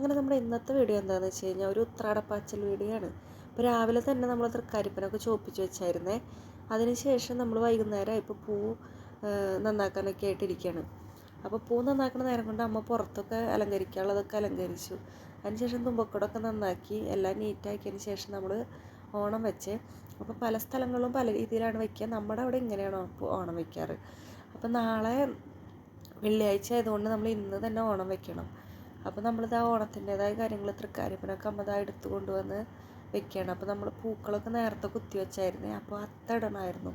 അങ്ങനെ നമ്മുടെ ഇന്നത്തെ വീഡിയോ എന്താണെന്ന് വെച്ച് കഴിഞ്ഞാൽ ഒരു ഉത്രാടപ്പാച്ചൽ വീഡിയോ ആണ് അപ്പോൾ രാവിലെ തന്നെ നമ്മൾ തൃക്കാരിപ്പനൊക്കെ ചോപ്പിച്ച് വെച്ചായിരുന്നേ. അതിനുശേഷം നമ്മൾ വൈകുന്നേരം ഇപ്പോൾ പൂ നന്നാക്കാനൊക്കെ ആയിട്ടിരിക്കുകയാണ് അപ്പോൾ പൂ നന്നാക്കുന്ന നേരം കൊണ്ട് അമ്മ പുറത്തൊക്കെ അലങ്കരിക്കാനുള്ളതൊക്കെ അലങ്കരിച്ചു. അതിനുശേഷം തുമ്പക്കൂടൊക്കെ നന്നാക്കി എല്ലാം നീറ്റാക്കിയതിന് ശേഷം നമ്മൾ ഓണം വെച്ച്. അപ്പോൾ പല സ്ഥലങ്ങളിലും പല രീതിയിലാണ് വയ്ക്കുക നമ്മുടെ അവിടെ ഇങ്ങനെയാണ് ഓണം വയ്ക്കാറ് അപ്പോൾ നാളെ വെള്ളിയാഴ്ച ആയതുകൊണ്ട് നമ്മൾ ഇന്ന് തന്നെ ഓണം വെക്കണം. അപ്പോൾ നമ്മളിത് ആ ഓണത്തിന്റെതായ കാര്യങ്ങൾ തൃക്കാര്യപ്പനൊക്കെ അമ്മതാ എടുത്തു കൊണ്ടുവന്ന് വെക്കുകയാണ് അപ്പോൾ നമ്മൾ പൂക്കളൊക്കെ നേരത്തെ കുത്തി വെച്ചായിരുന്നേ. അപ്പോൾ അത്തടണമായിരുന്നു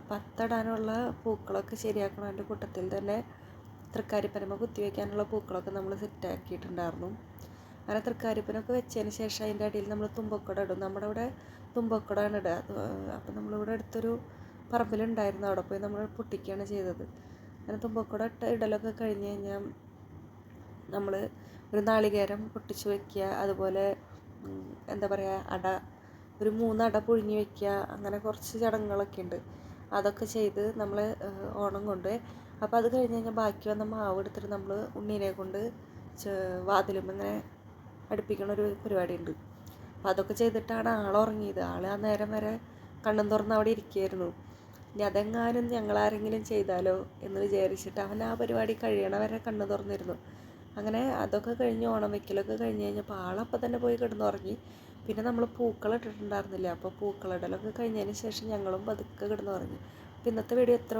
അപ്പോൾ അത്തടാനുള്ള പൂക്കളൊക്കെ ശരിയാക്കണതിന്റെ കൂട്ടത്തിൽ തന്നെ തൃക്കാരിപ്പനമ്മ കുത്തി വയ്ക്കാനുള്ള പൂക്കളൊക്കെ നമ്മൾ സെറ്റാക്കിയിട്ടുണ്ടായിരുന്നു അങ്ങനെ തൃക്കാരിപ്പനൊക്കെ വെച്ചതിന് ശേഷം അതിന്റെ അടിയിൽ നമ്മൾ തുമ്പക്കുട ഇടും. നമ്മുടെ ഇവിടെ തുമ്പക്കടാണ് ഇടുക അപ്പോൾ നമ്മളിവിടെ അടുത്തൊരു പറമ്പിലുണ്ടായിരുന്നു. അവിടെ പോയി നമ്മൾ പൊട്ടിക്കുകയാണ് ചെയ്തത്. അങ്ങനെ തുമ്പക്കുട ഇടലൊക്കെ കഴിഞ്ഞ് കഴിഞ്ഞാൽ നമ്മൾ ഒരു നാളികേരം പൊട്ടിച്ച് വയ്ക്കുക അതുപോലെ എന്താ പറയുക അട ഒരു മൂന്ന് അട പുഴുങ്ങി വയ്ക്കുക അങ്ങനെ കുറച്ച് ചടങ്ങുകളൊക്കെ ഉണ്ട്. അതൊക്കെ ചെയ്ത് നമ്മൾ ഓണം കൊണ്ട് അപ്പോൾ അത് കഴിഞ്ഞ് കഴിഞ്ഞാൽ ബാക്കി വന്ന മാവ് എടുത്തിട്ട് നമ്മൾ ഉണ്ണീനെ കൊണ്ട് വാതിലും ഇങ്ങനെ അടുപ്പിക്കണ ഒരു പരിപാടി ഉണ്ട്. അപ്പോൾ അതൊക്കെ ചെയ്തിട്ടാണ് ആൾ ഉറങ്ങിയത്. ആൾ ആ നേരം വരെ കണ്ണും തുറന്ന് അവിടെ ഇരിക്കുകയായിരുന്നു. ഇനി അതെങ്ങാനും ഞങ്ങളാരെങ്കിലും ചെയ്താലോ എന്ന് വിചാരിച്ചിട്ട് അവൻ ആ പരിപാടി കഴിയണ വരെ കണ്ണു തുറന്നിരുന്നു. അങ്ങനെ അതൊക്കെ കഴിഞ്ഞ് ഓണം വെക്കലൊക്കെ കഴിഞ്ഞ് കഴിഞ്ഞപ്പോൾ ആളപ്പം തന്നെ പോയി കിടന്നുറങ്ങി. പിന്നെ നമ്മൾ പൂക്കളിട്ടിട്ടുണ്ടായിരുന്നില്ല അപ്പോൾ പൂക്കളിടലൊക്കെ കഴിഞ്ഞതിന് ശേഷം ഞങ്ങളും പതുക്കെ കിടന്നുറങ്ങി. അപ്പോൾ ഇന്നത്തെ വീഡിയോ എത്ര